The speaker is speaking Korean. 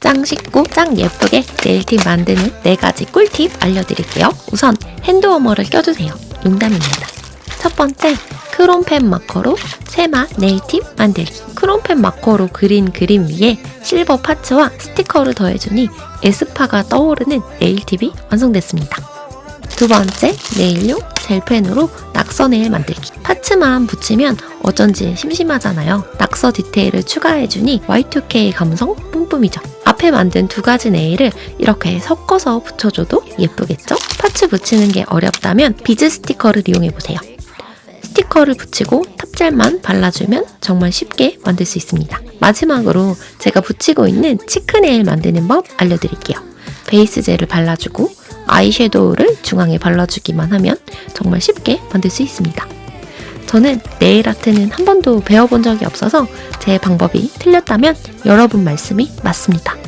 짱 쉽고 짱 예쁘게 네일팁 만드는 4가지 꿀팁 알려드릴게요. 우선 핸드워머를 껴주세요. 농담입니다. 첫 번째, 크롬펜 마커로 세마 네일팁 만들기. 크롬펜 마커로 그린 그림 위에 실버 파츠와 스티커를 더해주니 에스파가 떠오르는 네일팁이 완성됐습니다. 두 번째, 네일용 젤펜으로 낙서 네일 만들기. 파츠만 붙이면 어쩐지 심심하잖아요. 낙서 디테일을 추가해주니 Y2K 감성 뿜뿜이죠. 앞에 만든 두 가지 네일을 이렇게 섞어서 붙여줘도 예쁘겠죠? 파츠 붙이는 게 어렵다면 비즈 스티커를 이용해보세요. 스티커를 붙이고 탑젤만 발라주면 정말 쉽게 만들 수 있습니다. 마지막으로 제가 붙이고 있는 치크네일 만드는 법 알려드릴게요. 베이스 젤을 발라주고 아이섀도우를 중앙에 발라주기만 하면 정말 쉽게 만들 수 있습니다. 저는 네일 아트는 한 번도 배워본 적이 없어서 제 방법이 틀렸다면 여러분 말씀이 맞습니다.